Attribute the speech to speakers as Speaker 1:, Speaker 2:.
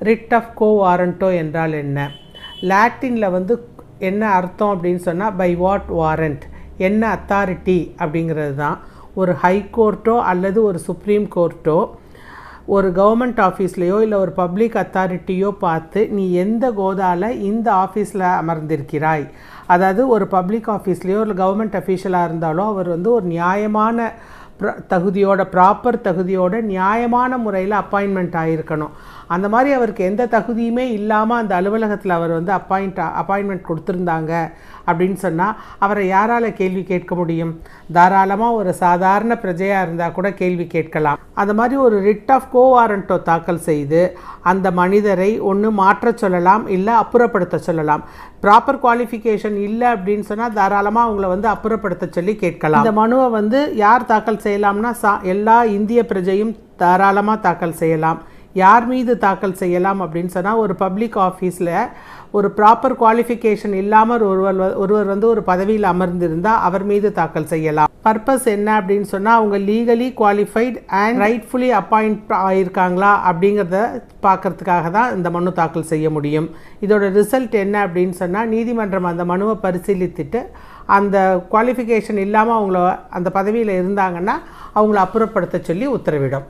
Speaker 1: Rid of go warranto என்றால் என்ன? லாட்டினில் வந்து என்ன அர்த்தம் அப்படின்னு சொன்னால் பை வாட் வாரண்ட் என்ன அத்தாரிட்டி அப்படிங்கிறது தான். ஒரு ஹை கோர்ட்டோ அல்லது ஒரு சுப்ரீம் கோர்ட்டோ ஒரு கவர்மெண்ட் ஆஃபீஸ்லேயோ இல்லை ஒரு பப்ளிக் அத்தாரிட்டியோ பார்த்து நீ எந்த கோதாவில் இந்த ஆஃபீஸில் அமர்ந்திருக்கிறாய்? அதாவது ஒரு பப்ளிக் ஆஃபீஸ்லேயோ இல்லை கவர்மெண்ட் அஃபீஷியலாக இருந்தாலோ அவர் வந்து ஒரு நியாயமான ப்ர தகுதியோட ப்ராப்பர் தகுதியோட நியாயமான முறையில் அப்பாயின்மெண்ட் ஆகிருக்கணும் அந்த மாதிரி அவருக்கு எந்த தகுதியுமே இல்லாமல் அந்த அலுவலகத்தில் அவர் வந்து அப்பாயிண்ட் அப்பாயின்மெண்ட் கொடுத்துருந்தாங்க அப்படின்னு சொன்னால் அவரை யாரால் கேள்வி கேட்க முடியும்? தாராளமாக ஒரு சாதாரண பிரஜையாக இருந்தால் கூட கேள்வி கேட்கலாம். அந்த மாதிரி ஒரு ரிட் ஆஃப் கோ வாரண்டோ தாக்கல் செய்து அந்த மனிதரை ஒன்று மாற்றச் சொல்லலாம் இல்லை அப்புறப்படுத்த சொல்லலாம். ப்ராப்பர் குவாலிஃபிகேஷன் இல்லை அப்படின்னு சொன்னால் தாராளமாக அவங்கள வந்து அப்புறப்படுத்த சொல்லி கேட்கலாம். இந்த மனுவை வந்து யார் தாக்கல் செய்யலாம்னா சா எல்லா இந்திய பிரஜையும் தாராளமாக தாக்கல் செய்யலாம். யார் மீது தாக்கல் செய்யலாம் அப்படின்னு சொன்னால் ஒரு பப்ளிக் ஆஃபீஸில் ஒரு ப்ராப்பர் குவாலிஃபிகேஷன் இல்லாமல் ஒருவர் வ- ஒருவர் வந்து ஒரு பதவியில் அமர்ந்திருந்தால் அவர் மீது தாக்கல் செய்யலாம். பர்பஸ் என்ன அப்படின்னு சொன்னால் அவங்க legally qualified and rightfully appoint ஆயிருக்காங்களா அப்படிங்கிறத பார்க்கறதுக்காக தான் இந்த மனு தாக்கல் செய்ய முடியும். இதோட ரிசல்ட் என்ன அப்படின்னு சொன்னால் நீதிமன்றம் அந்த மனுவை பரிசீலித்துட்டு அந்த குவாலிஃபிகேஷன் இல்லாமல் அவங்கள அந்த பதவியில் இருந்தாங்கன்னா அவங்கள அப்புறப்படுத்த சொல்லி உத்தரவிடும்.